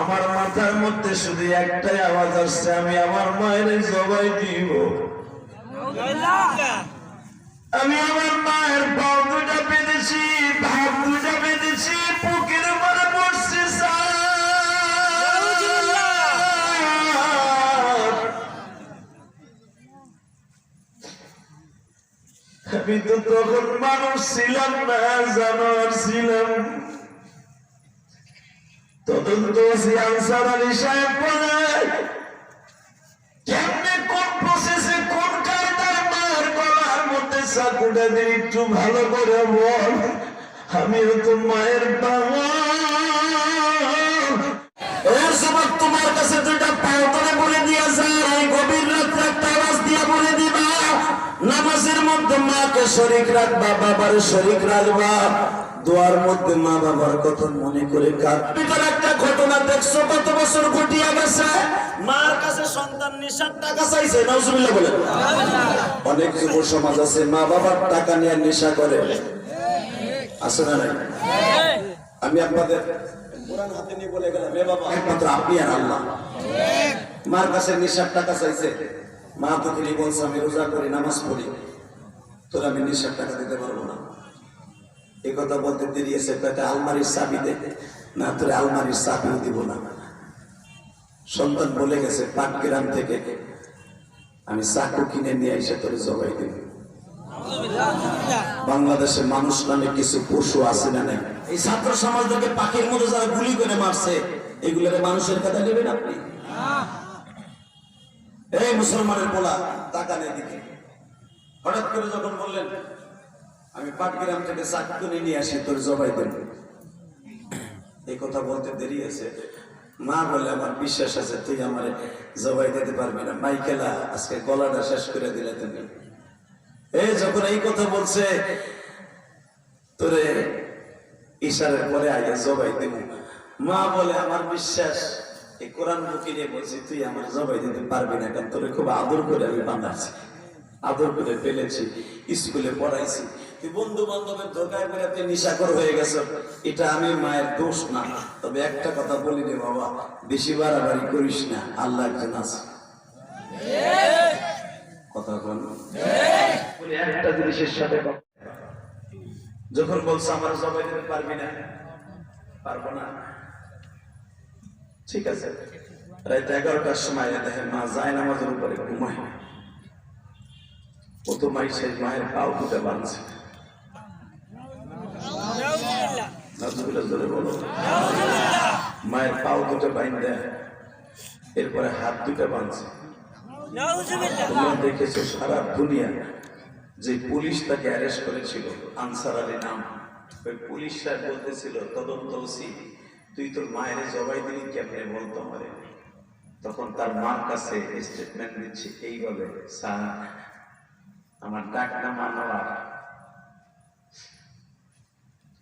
আমার মাথার মধ্যে শুধু একটাই আওয়াজ আসছে, আমি আমার মায়ের জবাই দিব আমি আমার মায়ের পাও দুটা পেতেছি ভাব দুটা পেতেছি উপরে স্যার। আমি তো তখন মানুষ ছিলাম না, জানোয়ার ছিলাম তদন্ত আনসার আলী সাহেব বলে, কেমনে কোন প্রসেসে কোন কায়দায় মায়ের গলার মধ্যে চাকুটা দিয়ে একটু ভালো করে বল? আমিও তো মায়ের বাবা। তোমার কাছে দুইটা পাও ধরে বলে দিয়া যায়। গভীর রাত্রে একটা আওয়াজ দিয়া বলে দিবা, নামাজের মধ্যে মাকে শরিক রাখবা, বাবার শরিক রাখবা। দোয়ার মধ্যে মা বাবার কথা মনে করে কার দেখছ কত বছর গেছে? মার কাছে সন্তান টাকা চাইছে নাউজুবিল্লাহ বলে অনেক যুব সমাজ আছে, মা বাবার টাকা নিয়ে নেশা করে। আছে না নাই? আমি আপনাদের বলছে, আমি রোজা করি, নামাজ পড়ি। তোর আমি নেশার টাকা দিতে পারব না। এই কথা বলতে পেটে আলমারির চাবি দে। না তোর আলমারির চাবিও দিব না। সন্তান বলে গেছে থেকে আমি চাকু কিনে নিয়ে এসে তোর জবাই দিব। বাংলাদেশে মানুষ নামে কিছু পশু আছে না নাই? এই ছাত্র সমাজটাকে পাখির মতো যারা গুলি করে মারছে, এগুলোকে মানুষের কথা নেবেন আপনি? এই মুসলমানের বলা টাকা নেই দিকে হঠাৎ করে যখন বললেন আমি পাটগ্রাম থেকে চাক কিনে নিয়ে আসি, তোর জবাই দেব। এই কথা বলতে দেরি আছে মা বলে, আমার বিশ্বাস আছে, তুই আমার জবাই দিতে পারবি না। মাইকেলা, আজকে গলাটা শেষ করে দিলে তুমি। এই যখন এই কথা বলছে, তোরে ইশারের পরে আগে জবাই দেব। মা বলে, আমার বিশ্বাস, এই কোরআন বুকি নিয়ে বলছি, তুই আমার জবাই দিতে পারবি না, কারণ তোরে খুব আদর করে আমি বানাচ্ছি। আদর করে ফেলেছি, স্কুলে পড়াইছি। বন্ধু বান্ধবের ধোকায় করে তুই নিশাকর হয়ে গেছ এটা আমি মায়ের দোষ না। তবে একটা কথা বলি রে বাবা, বেশি বাড়াবাড়ি করিস না, আল্লাহ একজন আছে। এগারোটার সময় দেখে মা যায় ও তো মাই সেই মায়ের পাও দুটো বাঁধছে। বলো। মায়ের পাও দুটো বাইন দেয় এরপরে হাত দুটো বাঁধছে। তোমরা দেখেছ সারা দুনিয়া যে পুলিশ তাকে অ্যারেস্ট করেছিল আনসার আলী নাম। ওই পুলিশ সাহেব বলতেছিল তদন্ত ওসি তুই তোর মায়ের জবাই দিলি কেমনে বলতো আমারে তখন তার মার কাছে স্টেটমেন্ট দিচ্ছে এইভাবে স্যার আমার ডাক নাম আনোয়ার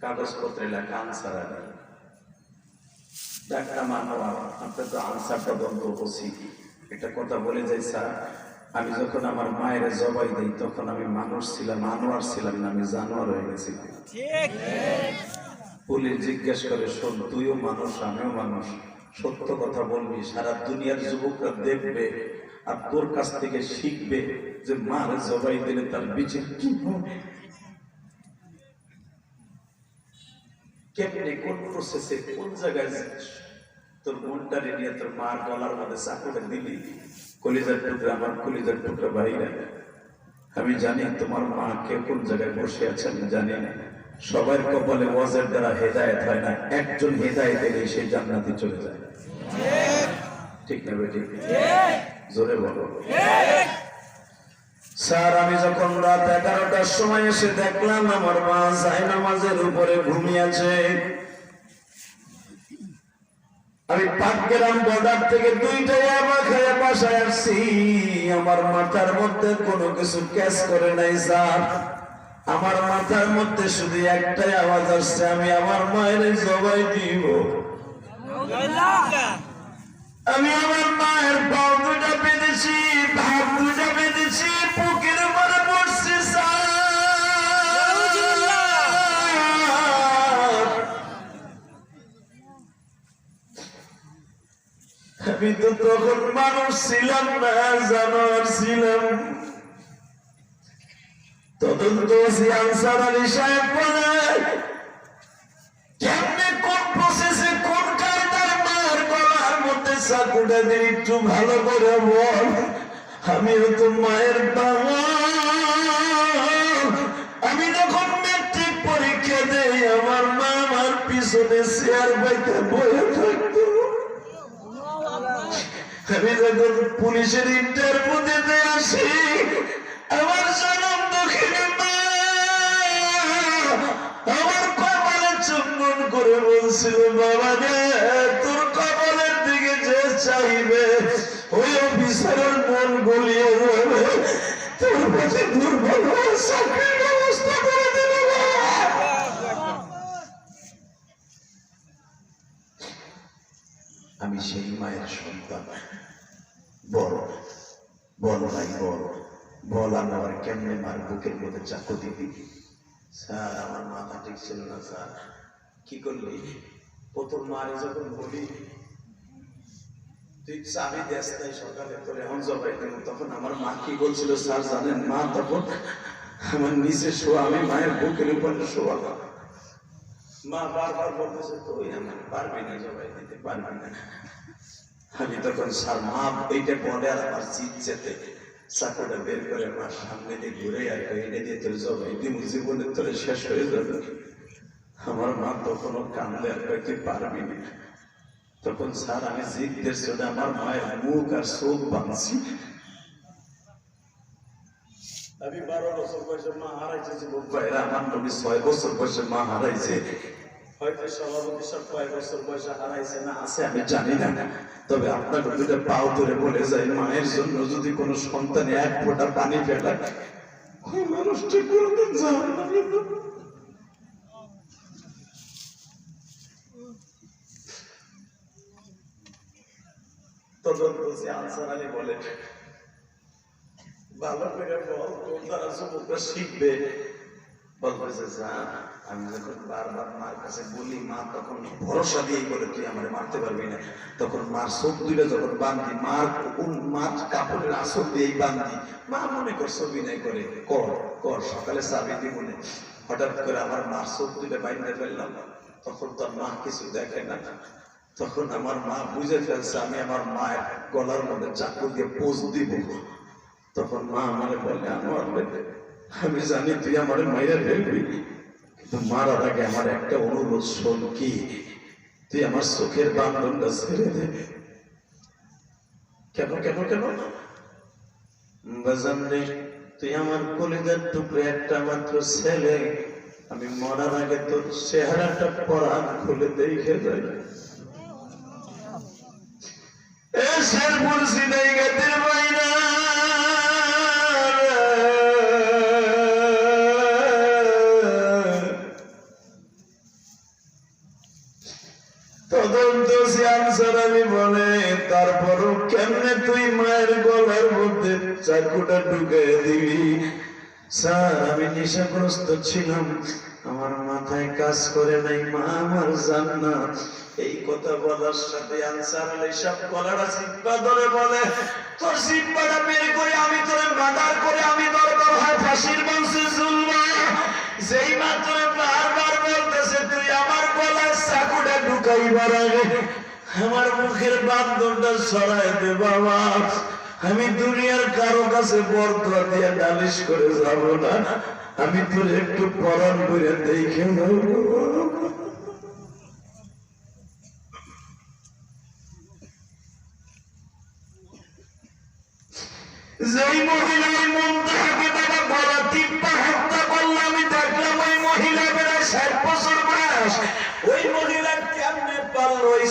কাগজপত্রে লেখা আনসার আলী ডাক নাম আনোয়ার আপনি তো আনসার তদন্ত ওসি একটা কথা বলে যাই স্যার আমি যখন আমার মায়ের জবাই দিই তখন আমি মানুষ ছিলাম আনোয়ার ছিলাম না আমি জানোয়ার হয়ে গেছিলাম। পুলিশ জিজ্ঞেস করে শোন তুইও মানুষ আমিও মানুষ। সত্য কথা বলবি সারা দুনিয়ার যুবকরা দেখবে আর তোর কাছ থেকে শিখবে যে মার জবাই দিলে তার বিচার কি হবে? কেমনে কোন প্রসেসে কোন জায়গায় তোর মনটা নিয়ে তোর মার গলার মধ্যে চাকুটা দিলি। কলিজার টুকরা আমার কলিজার টুকরা বাইরে আমি জানি তোমার মা কে কোন জায়গায় বসে আছে আমি জানি না। সবার কপালে ওয়াজের দ্বারা হেদায়েত হয় না। একজন হেদায়েত এলে সে জান্নাতে চলে যায়। ঠিক। না বেটি? জোরে বলো। স্যার, আমি যখন রাত এগারোটার সময় এসে দেখলাম, আমার মা জাই নামাজের উপরে ঘুমিয়েছে। আমি পাটগ্রাম বর্ডার থেকে দুইটাই আমার খেয়ে বাসায় আসছি। আমার মাথার মধ্যে কোনো কিছু ক্যাচ করে নাই, স্যার। আমার মাথার মধ্যে শুধু একটাই আওয়াজ আসছে, আমি আমার মায়ের জবাই দিব। আমি আমার মায়ের পাও দুটা পেতেছি ভাব দুটা পেতেছি আমি তো তখন মানুষ ছিলাম না, জানোয়ার ছিলাম। তদন্ত আনসার আলী সাহেব বলে, কেমনে কোন প্রসেসে কোন গলার মধ্যে চাকুটা দিয়ে একটু ভালো করে বল। আমিও তো মায়ের আমি যখন মেট্রিক পরীক্ষা দেই, আমার মা আমার পিছনে চেয়ার বাইতে বয়ে থাকতো। আমি পুলিশের ইন্টারভিউ দিতে আসি। আমার জনম দক্ষিণে আমার কপালে চুম্বন করে বলছিল, বাবা রে, তোর কপালের দিকে যে চাইবে ওই অফিসারের মন গলিয়ে যাবে। তোর প্রতি দুর্বল চাকরির ব্যবস্থা করে দেবে আমি সেই মায়ের সন্তান বল বল ভাই বল আমি আবার কেমনে মার বুকের মধ্যে চাকু দিবি? স্যার, আমার মাথা ঠিক ছিল না, স্যার। কি করলি? প্রথম মারে যখন বলি, তুই চাবি সকালে, তোর এমন জবাই তখন আমার মা কি বলছিল, স্যার, জানেন, মা তখন আমার নিচে শোয়া, আমি মায়ের বুকের উপরে শোয়া মা বারবার বলতেছে, তুই আমার পারবি না জবাই দিতে, পারবি না। আমি তখন, স্যার মা এইটা বলে আর আমার চিত যেতে। চাকুটা বের করে আমার ঘুরে আর এটা দিয়ে জীবনে তোর শেষ হয়ে যাবে। আমার মা তখনও কান্দে আর পারবি না। তখন স্যার, আমি জিজ্ঞেস করে আমার মায়ের মুখ আর চোখ বাঁধছি। আমি বারো বছর বয়সে মা হারাইছে আমার নবী ছয় বছর বয়সে মা হারাইছে। হয়তো সভাপতি সব কয় বছর বয়সে হারাইছে না, আছে, আমি জানি না। তবে আপনার দুটো পাও ধরে বলে যায় মায়ের জন্য যদি কোনো সন্তান এক ফোঁটা পানি ফেলায় ওই মানুষটি কোনোদিন যাবে ভালো করে বল দ্বারা যুবকরা শিখবে? বলতেছে স্যার আমি যখন বারবার মার কাছে বলি, মা তখন ভরসা দিয়ে বলে, তুই আমার মারতে পারবি না। তখন মার চোখ দুইটা যখন বান্ধি মার মার কাপড়ের আসর দিয়েই বান্ধি মা মনে কর অভিনয় করে, কর কর, সকালে চাবি দি মনে হঠাৎ করে আমার মার চোখ দুইটা বাইন্ধে ফেললাম। তখন তো আর মা কিছু দেখে না। তখন আমার মা বুঝে ফেলছে, আমি আমার মায়ের গলার মধ্যে চাকু দিয়ে পোষ দিব। তখন মা আমারে বলে আমার আমি জানি তুই আমার মায়ের ফেলবি। মারার আগে আমার একটা অনুরোধ শোন কি? তুই আমার চোখের ছেড়ে দে। কেন কেন কেন? তুই আমার টুকরে একটা মাত্র ছেলে। আমি মরার আগে তোর চেহারাটা পরাণ খুলে দেখে যাই। এসের মুর্শিদাই গেতের বাইনা নেশাগ্রস্ত ছিলাম। আমার মাথায় কাজ করে নাই মা, আমার জান্নাত। এই কথা বলার সাথে আনসার আলী সব গলাটা সিব্বা ধরে বলে, তোর সিব্বাটা বের করে আমি তোরে মার্ডার করে আমি দরকার হয় ফাঁসির মঞ্চে ঝুলবো। যেই মাত্র বারবার বলতেছে, তুই আমার গলায় চাকুটা ঢুকাইবার আগে আমার মুখের বান্ধবটা সরাই দে বাবা। আমি দুনিয়ার কারও কাছে বরদোয়া দিয়ে নালিশ করে যাব না। আমি তোর একটু পরাণ করে দেখে নেব। যেই মহিলার মন তাহাকে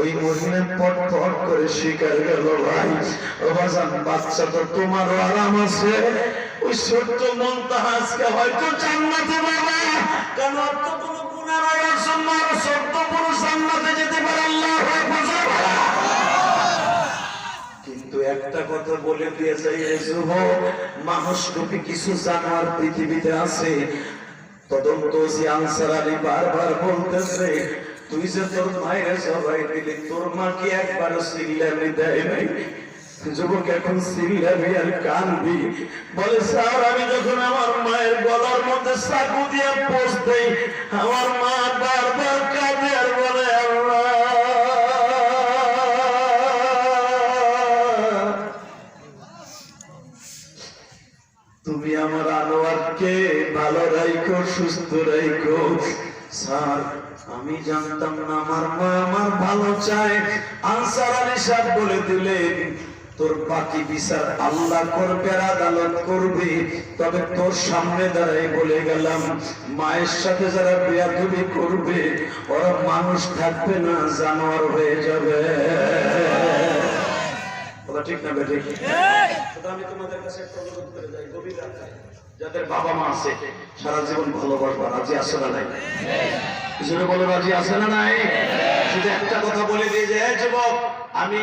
ওই মহিলা পট পট করে করে শিকার গেল ভাই। বাজান, বাচ্চা তো তোমারও আরাম আছে। ওই ছোট্ট মনটা আজকে হয়তো জান্নাতে বাবা কেন জন্য জান্নাতে যেতে পারে আল্লাহ কিন্তু একটা কথা বলে দিয়ে যাই রে যুবক, মানুষ রূপী কিছু জানোয়ার পৃথিবীতে আছে, তদন্ত যে আলী বারবার বলতেছে তুই যে তোর মায়ের সবাই দিলি, তোর মা কি একবার সিল্লামি দেয় নাই? যুবক এখন আর বলে, স্যার, আমি যখন আমার মায়ের গলার মধ্যে দিয়ে দেই, আমার মা বারবার কাঁদে আর বলে তুমি আমার আনোয়ারকে ভালো রাখো সুস্থ রাখো স্যার আমি জানতাম না আমার মা আমার ভালো চায়। আনসার আলী সাহেব বলে দিলেন তোর বাকি বিচার আল্লাহ করবে আদালত করবে। তবে তোর সামনে দাঁড়াই বলে গেলাম মায়ের সাথে যারা বিয়াদবি করবে ওরা মানুষ থাকবে না জানোয়ার হয়ে যাবে। কথা ঠিক না বেঠিক? আমি তোমাদের কাছে একটা অনুরোধ করে যাই গভীর যাদের বাবা মা আছে সারা জীবন ভালোবাসবা রাজি না নাই? কিছু বলো রাজি আছে না নাই? শুধু একটা কথা বলে দিয়ে যে যুবক আমি